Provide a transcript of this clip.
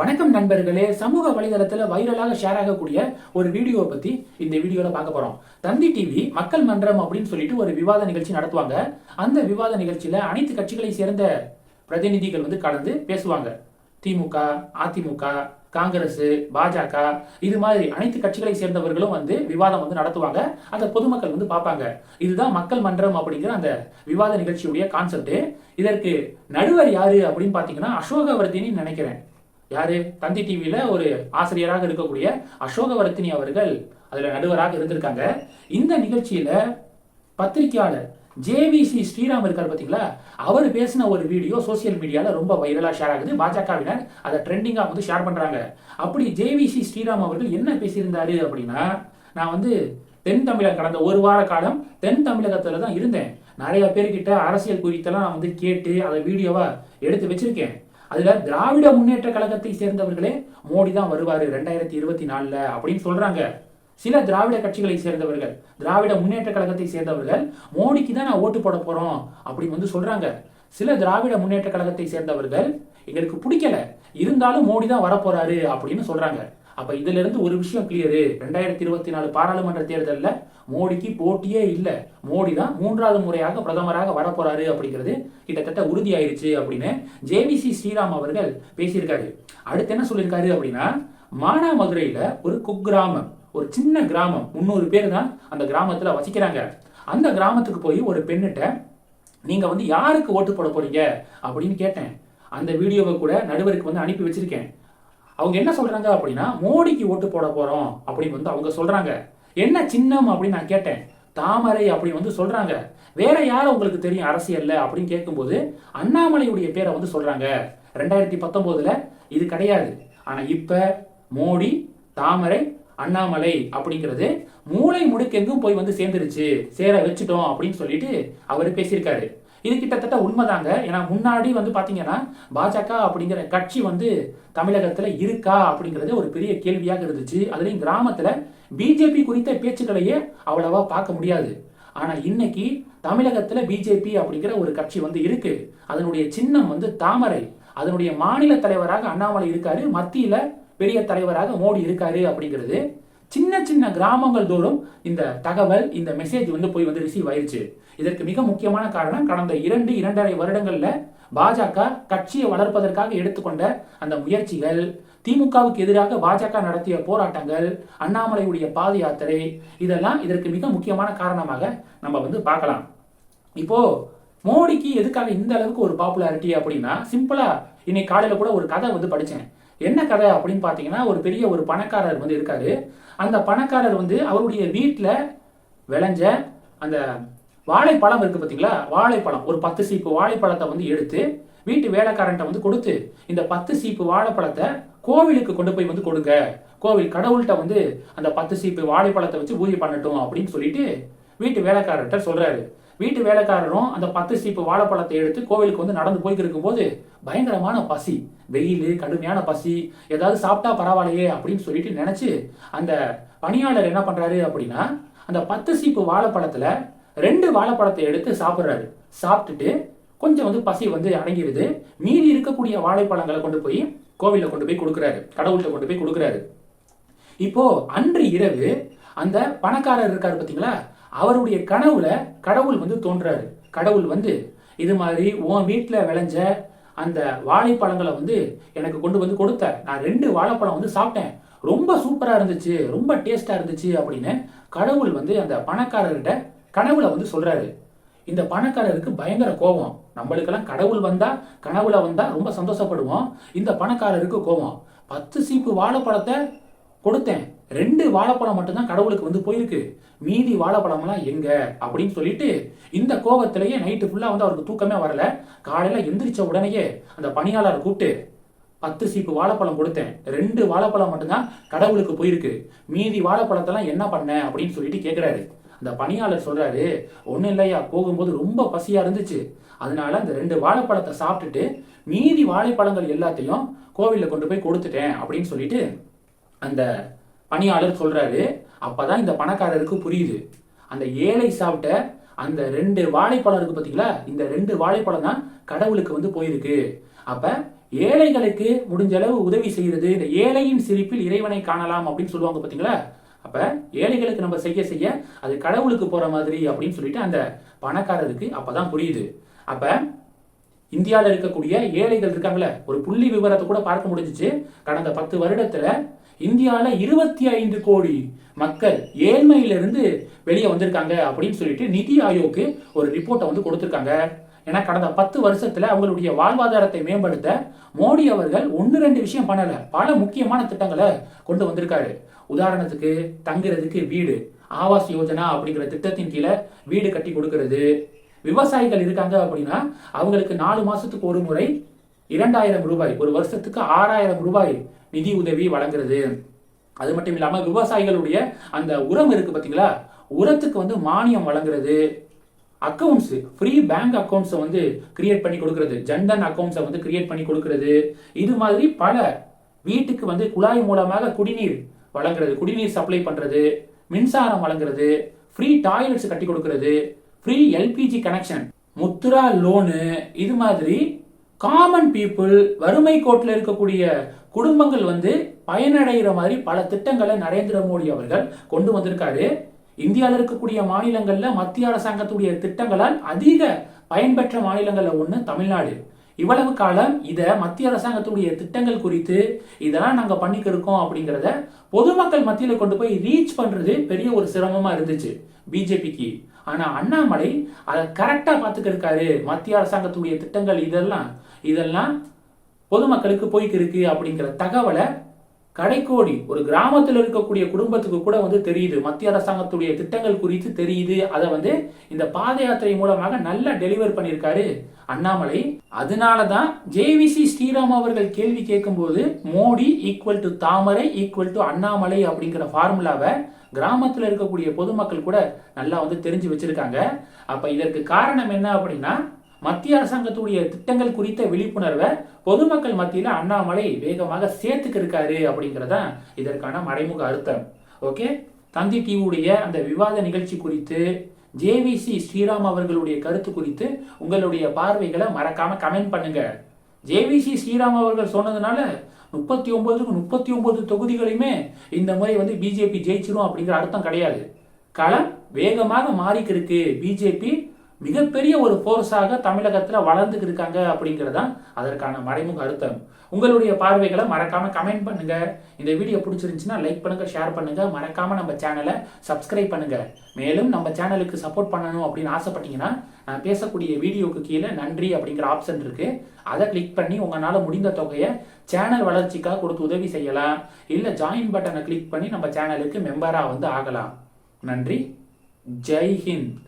வணக்கம் நண்பர்களே சமூக வலைதளத்தில் வைரலாக ஷேர் ஆகக்கூடிய ஒரு வீடியோவை பத்தி இந்த வீடியோல பார்க்க போறோம். தந்தி டிவி மக்கள் மன்றம் அப்படின்னு சொல்லிட்டு ஒரு விவாத நிகழ்ச்சி நடத்துவாங்க. அந்த விவாத நிகழ்ச்சியில அனைத்து கட்சிகளை சேர்ந்த பிரதிநிதிகள் வந்து கலந்து பேசுவாங்க. திமுக அதிமுக காங்கிரஸ் பாஜக இது மாதிரி அனைத்து கட்சிகளை சேர்ந்தவர்களும் வந்து விவாதம் வந்து நடத்துவாங்க. அந்த பொதுமக்கள் வந்து பார்ப்பாங்க. இதுதான் மக்கள் மன்றம் அப்படிங்கிற அந்த விவாத நிகழ்ச்சியுடைய கான்செப்ட் இதற்கு நடுவர் யாரு அப்படின்னு பாத்தீங்கன்னா அசோகவர்த்தினி நினைக்கிறேன். யாரு? தந்தி டிவியில ஒரு ஆசிரியராக இருக்கக்கூடிய அசோகவர்த்தினி அவர்கள் அதுல நடுவராக இருந்திருக்காங்க. இந்த நிகழ்ச்சியில பத்திரிகையாளர் ஜேவிசி ஸ்ரீராம் இருக்கார் பார்த்தீங்களா அவர் பேசின ஒரு வீடியோ சோசியல் மீடியால ரொம்ப வைரலா ஷேர் ஆகுது. பாஜகவினர் அதை ட்ரெண்டிங்கா வந்து ஷேர் பண்றாங்க. அப்படி ஜேவிசி ஸ்ரீராம் அவர்கள் என்ன பேசியிருந்தாரு அப்படின்னா நான் வந்து தென் தமிழகம் கடந்த ஒரு வார காலம் தென் தமிழகத்துல தான் இருந்தேன். நிறைய பேர்கிட்ட அரசியல் குறித்தெல்லாம் நான் வந்து கேட்டு அதை வீடியோவா எடுத்து வச்சிருக்கேன். அதில் திராவிட முன்னேற்ற கழகத்தை சேர்ந்தவர்களே மோடி தான் வருவார் ரெண்டாயிரத்தி இருபத்தி நாலில் அப்படின்னு சொல்கிறாங்க சில திராவிட கட்சிகளை சேர்ந்தவர்கள் திராவிட முன்னேற்ற கழகத்தை சேர்ந்தவர்கள் மோடிக்கு தான் நான் ஓட்டு போட போகிறோம் அப்படின்னு வந்து சொல்கிறாங்க சில திராவிட முன்னேற்ற கழகத்தை சேர்ந்தவர்கள் எங்களுக்கு பிடிக்கல இருந்தாலும் மோடி தான் வரப்போறாரு அப்படின்னு சொல்றாங்க. அப்போ இதுல இருந்து ஒரு விஷயம் கிளியரு ரெண்டாயிரத்தி இருபத்தி நாலு பாராளுமன்ற தேர்தலில் மோடிக்கு போட்டியே இல்லை. மோடி தான் மூன்றாவது முறையாக பிரதமராக வரப்போறாரு அப்படிங்கிறது கிட்டத்தட்ட உறுதியாயிருச்சு அப்படின்னு ஜேவிசி ஸ்ரீராம் அவர்கள் பேசியிருக்காரு. அடுத்து என்ன சொல்லியிருக்காரு அப்படின்னா மானாமதுரையில ஒரு குக்கிராமம் ஒரு சின்ன கிராமம் முந்நூறு பேர் தான் அந்த கிராமத்தில் வசிக்கிறாங்க. அந்த கிராமத்துக்கு போய் ஒரு பெண்ணிட்ட நீங்க வந்து யாருக்கு ஓட்டு போட போறீங்க? அப்படின்னு கேட்டேன். அந்த வீடியோவை கூட நடுவருக்கு வந்து அனுப்பி வச்சிருக்கேன். அவங்க என்ன சொல்றாங்க அப்படின்னா மோடிக்கு ஓட்டு போட போறோம் அப்படின்னு வந்து அவங்க சொல்றாங்க. என்ன சின்னம் அப்படின்னு நான் கேட்டேன். தாமரை அப்படின்னு வந்து சொல்றாங்க. வேற யார் உங்களுக்கு தெரியும் அரசியல்ல அப்படின்னு கேட்கும்போது அண்ணாமலையுடைய பேரை வந்து சொல்றாங்க. ரெண்டாயிரத்தி பத்தொன்பதுல இது கிடையாது. ஆனா இப்ப மோடி தாமரை அண்ணாமலை அப்படிங்கிறது மூளை முடுக்கெங்கும் போய் வந்து சேர்ந்துருச்சு. சேர வச்சுட்டோம் அப்படின்னு சொல்லிட்டு அவர் பேசியிருக்காரு. இது கிட்டத்தட்ட உண்மைதாங்க. ஏன்னா முன்னாடி வந்து பார்த்தீங்கன்னா பாஜக அப்படிங்கிற கட்சி வந்து தமிழகத்தில் இருக்கா அப்படிங்கிறது ஒரு பெரிய கேள்வியாக இருந்துச்சு. அதுலேயும் கிராமத்தில் பிஜேபி குறித்த பேச்சுக்களையே அவ்வளவா பார்க்க முடியாது. ஆனால் இன்னைக்கு தமிழகத்தில் பிஜேபி அப்படிங்கிற ஒரு கட்சி வந்து இருக்கு. அதனுடைய சின்னம் வந்து தாமரை. அதனுடைய மாநில தலைவராக அண்ணாமலை இருக்காரு. மத்தியில் பெரிய தலைவராக மோடி இருக்காரு அப்படிங்கிறது. சின்ன சின்ன கிராமங்கள் தோறும் இந்த தகவல் இந்த மெசேஜ் வந்து போய் வந்து ரிசீவ் ஆயிடுச்சு இதற்கு மிக முக்கியமான காரணம் கடந்த இரண்டு இரண்டரை வருடங்களில் பாஜக கட்சியை வளர்ப்பதற்காக எடுத்துக்கொண்ட அந்த முயற்சிகள் திமுகவுக்கு எதிராக பாஜக நடத்திய போராட்டங்கள் அண்ணாமலையுடைய பாத யாத்திரை இதெல்லாம் இதற்கு மிக முக்கியமான காரணமாக நம்ம வந்து பார்க்கலாம். இப்போ மோடிக்கு எதுக்காக இந்த அளவுக்கு ஒரு பாப்புலாரிட்டி அப்படின்னா சிம்பிளா இன்னைக்கு காலையில கூட ஒரு கதை வந்து படிச்சேன். என்ன கதை அப்படின்னு பார்த்தீங்கன்னா ஒரு பெரிய ஒரு பணக்காரர் வந்து இருக்காரு. அந்த பணக்காரர் வந்து அவருடைய வீட்டில் விளைஞ்ச அந்த வாழைப்பழம் இருக்கு பார்த்தீங்களா? வாழைப்பழம். ஒரு பத்து சீப்பு வாழைப்பழத்தை வந்து எடுத்து வீட்டு வேலைக்காரன்ட்ட வந்து கொடுத்து இந்த பத்து சீப்பு வாழைப்பழத்தை கோவிலுக்கு கொண்டு போய் வந்து கொடுங்க. கோவில் கடவுள்கிட்ட வந்து அந்த பத்து சீப்பு வாழைப்பழத்தை வச்சு பூஜை பண்ணட்டும் அப்படின்னு சொல்லிட்டு வீட்டு வேலைக்காரர்கிட்ட சொல்றாரு. வீட்டு வேலைக்காரரும் அந்த பத்து சீப்பு வாழைப்பழத்தை எடுத்து கோவிலுக்கு வந்து நடந்து போய்க்கு இருக்கும்போது பயங்கரமான பசி. வெயில் கடுமையான பசி. ஏதாவது சாப்பிட்டா பரவாயில்லையே அப்படின்னு சொல்லிட்டு நினச்சி அந்த பணியாளர் என்ன பண்ணுறாரு அப்படின்னா அந்த பத்து சீப்பு வாழைப்பழத்தில் ரெண்டு வாழைப்பழத்தை எடுத்து சாப்பிட்றாரு. சாப்பிட்டுட்டு கொஞ்சம் வந்து பசி வந்து அடங்கிடுது மீதி இருக்கக்கூடிய வாழைப்பழங்களை கொண்டு போய் கோவிலில் கொண்டு போய் கொடுக்குறாரு. கடவுள்கிட்ட கொண்டு போய் கொடுக்குறாரு. இப்போ அன்று இரவு அந்த பணக்காரர் இருக்காரு பார்த்தீங்களா அவருடைய கனவுல கடவுள் வந்து தோன்றாரு. கடவுள் வந்து இது மாதிரி உன் வீட்டில் விளைஞ்ச அந்த வாழைப்பழங்களை வந்து எனக்கு கொண்டு வந்து கொடுத்த நான் ரெண்டு வாழைப்பழம் வந்து சாப்பிட்டேன். ரொம்ப சூப்பரா இருந்துச்சு ரொம்ப டேஸ்டா இருந்துச்சு அப்படின்னு கடவுள் வந்து அந்த பணக்காரர்கிட்ட கனவுல வந்து சொல்றாரு. இந்த பணக்காரருக்கு பயங்கர கோபம். நம்மளுக்கெல்லாம் கடவுள் வந்தா கனவுல வந்தா ரொம்ப சந்தோஷப்படுவோம். இந்த பணக்காரருக்கு கோபம். பத்து சீப்பு வாழைப்பழத்தை கொடுத்தேன். ரெண்டு வாழைப்பழம் மட்டும்தான் கடவுளுக்கு வந்து போயிருக்கு. மீதி வாழைப்பழம்லாம் எங்க? அப்படின்னு சொல்லிட்டு இந்த கோபத்திலேயே நைட்டு ஃபுல்லா வந்து அவருக்கு தூக்கமே வரல. காலையில எந்திரிச்ச உடனேயே அந்த பணியாளர் கூப்பிட்டு பத்து சீப்பு வாழைப்பழம் கொடுத்தேன். ரெண்டு வாழைப்பழம் மட்டும்தான் கடவுளுக்கு போயிருக்கு. மீதி வாழைப்பழத்தெல்லாம் என்ன பண்ண? அப்படின்னு சொல்லிட்டு கேட்கிறாரு அந்த பணியாளர் சொல்றாரு ஒன்றும் இல்லையா போகும்போது ரொம்ப பசியா இருந்துச்சு. அதனால அந்த ரெண்டு வாழைப்பழத்தை சாப்பிட்டுட்டு மீதி வாழைப்பழங்கள் எல்லாத்தையும் கோவிலில் கொண்டு போய் கொடுத்துட்டேன். அப்படின்னு சொல்லிட்டு அந்த பணியாளர் சொல்றாரு அப்பதான் இந்த பணக்காரருக்கு புரியுது. அந்த ஏழை சாப்பிட்ட அந்த ரெண்டு வாழைப்பழம் இருக்கு பாத்தீங்களா? இந்த ரெண்டு வாழைப்பழம் தான் கடவுளுக்கு வந்து போயிருக்கு. அப்ப ஏழைகளுக்கு முடிஞ்ச அளவு உதவி செய்யறது இந்த ஏழையின் சிரிப்பில் இறைவனை காணலாம் அப்படின்னு சொல்லுவாங்க பாத்தீங்களா? அப்ப ஏழைகளுக்கு நம்ம செய்ய செய்ய அது கடவுளுக்கு போற மாதிரி அப்படின்னு சொல்லிட்டு அந்த பணக்காரருக்கு அப்பதான் புரியுது. அப்ப இந்தியாவில் இருக்கக்கூடிய ஏழைகள் இருக்காங்களே ஒரு புள்ளி விவரத்தை கூட பார்க்க முடிஞ்சிச்சு. கடந்த பத்து வருடத்துல இந்தியாவில் இருபத்தி ஐந்து கோடி மக்கள் ஏழ்மையிலிருந்து வெளியே வந்திருக்காங்க அப்படின்னு சொல்லிட்டு நிதி ஆயோக்கு ஒரு ரிப்போர்ட்டை வந்து கொடுத்துருக்காங்க. ஏன்னா கடந்த பத்து வருஷத்துல அவங்களுடைய வாழ்வாதாரத்தை மேம்படுத்த மோடி அவர்கள் ஒன்று ரெண்டு விஷயம் பண்ணல. பல முக்கியமான திட்டங்களை கொண்டு வந்திருக்காரு. உதாரணத்துக்கு தங்குறதுக்கு வீடு ஆவாஸ் யோஜனா அப்படிங்கிற திட்டத்தின் கீழே வீடு கட்டி கொடுக்கறது. விவசாயிகள் இருக்காங்க அப்படின்னா அவங்களுக்கு நாலு மாசத்துக்கு ஒரு முறை இரண்டாயிரம் ரூபாய் ஒரு வருஷத்துக்கு ஆறாயிரம் ரூபாய் நிதி உதவி வழங்குறது. அது மட்டும் இல்லாமல் விவசாயிகளுடைய அந்த உரம் இருக்கு பார்த்தீங்களா உரத்துக்கு வந்து மானியம் வழங்குறது. அக்கவுண்ட்ஸ் ஃப்ரீ பேங்க் அக்கௌண்ட்ஸை வந்து கிரியேட் பண்ணி கொடுக்கறது. ஜன்தன் அக்கௌண்ட்ஸை வந்து கிரியேட் பண்ணி கொடுக்கறது. இது மாதிரி பல வீட்டுக்கு வந்து குழாய் மூலமாக குடிநீர் வழங்குறது. குடிநீர் சப்ளை பண்ணுறது மின்சாரம் வழங்குறது. ஃப்ரீ டாய்லெட்ஸ் கட்டி கொடுக்கறது. Free LPG connection Mudra loan இது மாதிரி காமன் பீப்புள் வறுமை கோட்டில் இருக்கக்கூடிய குடும்பங்கள் வந்து பயனடைகிற மாதிரி பல திட்டங்களை நரேந்திர மோடி அவர்கள் கொண்டு வந்திருக்காரு. இந்தியாவில் இருக்கக்கூடிய மாநிலங்கள்ல மத்திய அரசாங்கத்துடைய திட்டங்களால் அதிக பயன்பெற்ற மாநிலங்களில் ஒன்று தமிழ்நாடு. இவ்வளவு காலம் இத மத்திய அரசாங்கத்துடைய திட்டங்கள் குறித்து இதெல்லாம் நாங்க பண்ணிக்கிருக்கோம் அப்படிங்கிறத பொதுமக்கள் மத்தியில கொண்டு போய் ரீச் பண்றது பெரிய ஒரு சிரமமா இருந்துச்சு பிஜேபிக்கு. ஆனா அண்ணாமலை அதை கரெக்டா பார்த்துக்கிருக்காரு மத்திய அரசாங்கத்துடைய திட்டங்கள் இதெல்லாம் இதெல்லாம் பொதுமக்களுக்கு போய்க்கு இருக்கு அப்படிங்கிற தகவலை கடைக்கோடி ஒரு கிராமத்தில் இருக்கக்கூடிய குடும்பத்துக்கு கூட வந்து தெரியுது. மத்திய அரசாங்கத்துடைய திட்டங்கள் குறித்து தெரியுது. அதை வந்து இந்த பாத யாத்திரை மூலமாக நல்லா டெலிவர் பண்ணியிருக்காரு அண்ணாமலை. அதனால தான் ஜேவிசி ஸ்ரீராம் அவர்கள் கேள்வி கேட்கும்போது மோடி ஈக்குவல் டு தாமரை ஈக்குவல் டு அண்ணாமலை அப்படிங்கிற ஃபார்முலாவை கிராமத்தில் இருக்கக்கூடிய பொதுமக்கள் கூட நல்லா வந்து தெரிஞ்சு வச்சிருக்காங்க. அப்ப இதற்கு காரணம் என்ன அப்படின்னா மத்திய அரசாங்கத்துடைய திட்டங்கள் குறித்த விழிப்புணர்வை பொதுமக்கள் மத்தியில அண்ணாமலை வேகமாக சேர்த்துக்க இருக்காரு அப்படிங்கறதான் இதற்கான மறைமுக அர்த்தம். ஓகே? தந்தி டிவியுடைய அந்த விவாத நிகழ்ச்சி குறித்து ஜேவிசி ஸ்ரீராம் அவர்களுடைய கருத்து குறித்து உங்களுடைய பார்வைகளை மறக்காம கமெண்ட் பண்ணுங்க. ஜேவிசி ஸ்ரீராம் அவர்கள் சொன்னதுனால முப்பத்தி ஒன்பதுக்கு முப்பத்தி ஒன்பது தொகுதிகளையுமே இந்த முறை வந்து பிஜேபி ஜெயிச்சிரும் அப்படிங்கிற அர்த்தம் கிடையாது. களம் வேகமாக மாறிக்கிருக்கு. பிஜேபி மிகப்பெரிய ஒரு ஃபோர்ஸாக தமிழகத்தில் வளர்ந்துக்கு இருக்காங்க அப்படிங்கிறது தான் அதற்கான மறைமுக அர்த்தம். உங்களுடைய பார்வைகளை மறக்காமல் கமெண்ட் பண்ணுங்க. இந்த வீடியோ பிடிச்சிருந்துச்சுன்னா லைக் பண்ணுங்கள் ஷேர் பண்ணுங்கள் மறக்காமல் நம்ம சேனலை சப்ஸ்கிரைப் பண்ணுங்கள் மேலும் நம்ம சேனலுக்கு சப்போர்ட் பண்ணணும் அப்படின்னு ஆசைப்பட்டீங்கன்னா நான் பேசக்கூடிய வீடியோவுக்கு கீழே நன்றி அப்படிங்கிற ஆப்ஷன் இருக்குது அதை கிளிக் பண்ணி உங்களால் முடிந்த தொகையை சேனல் வளர்ச்சிக்காக கொடுத்து உதவி செய்யலாம். இல்லை ஜாயின் பட்டனை கிளிக் பண்ணி நம்ம சேனலுக்கு மெம்பராக வந்து ஆகலாம். நன்றி. ஜெய் ஹிந்த்.